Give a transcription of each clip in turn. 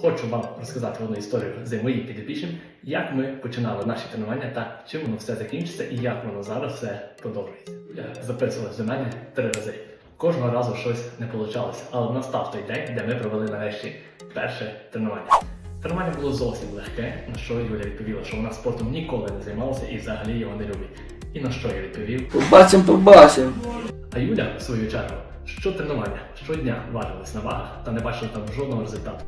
хочу вам розказати одну історію з моїм підопічним, як ми починали наші тренування та чим воно все закінчиться і як воно зараз все продовжується. Я записувалась до мене три рази. Кожного разу щось не вийшло, але настав той день, де ми провели нарешті перше тренування. Тренування було зовсім легке, на що Юля відповіла, що вона спортом ніколи не займалася і взагалі його не любить. І на що я відповів? Побачим, побачим. А Юля, в свою чергу, що тренування щодня важилась на вагах та не бачила там жодного результату.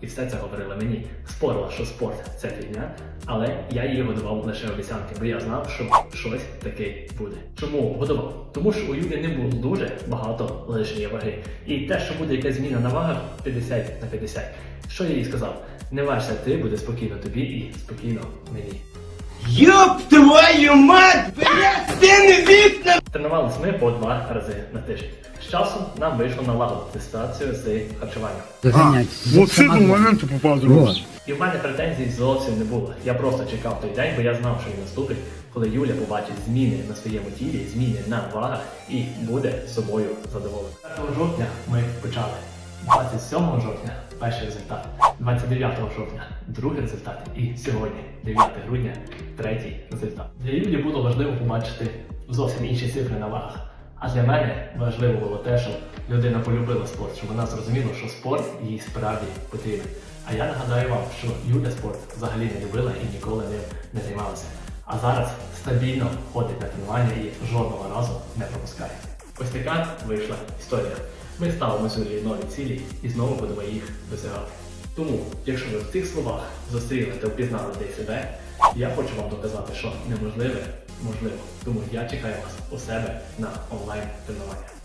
І все це говорила мені. Спорила, що спорт це фігня, але я її годував лише обіцянки, бо я знав, що щось таке буде. Чому годував? Тому що у Юлі не було дуже багато лишньої ваги. І те, що буде якась зміна на вагах 50 на 50. Що я їй сказав? Не важся ти, буде спокійно тобі і спокійно мені. Ёб твою мать, блядь! Тренувались ми по два рази на тиждень. З часом нам вийшло налагодити ситуацію з харчуванням. Догонять. Вот с этого момента попал в другой. Вот. І в мене претензій зовсім не було. Я просто чекав той день, бо я знав, що він наступить, коли Юля побачить зміни на своєму тілі, зміни на вагах і буде собою задоволена. 1 жовтня ми почали. 27 жовтня перший результат, 29 жовтня другий результат і сьогодні, 9 грудня, третій результат. Для Юлі було важливо побачити зовсім інші цифри на вагах. А для мене важливо було те, щоб людина полюбила спорт, щоб вона зрозуміла, що спорт їй справді потрібен. А я нагадаю вам, що Юля спорт взагалі не любила і ніколи ним не займалася. А зараз стабільно ходить на тренування і жодного разу не пропускає. Ось така вийшла історія. Ми ставимо собі нові цілі і знову будемо їх досягати. Тому, якщо ви в цих словах зустріли та впізнали десь себе, я хочу вам доказати, що неможливе можливо. Тому я чекаю вас у себе на онлайн тренування.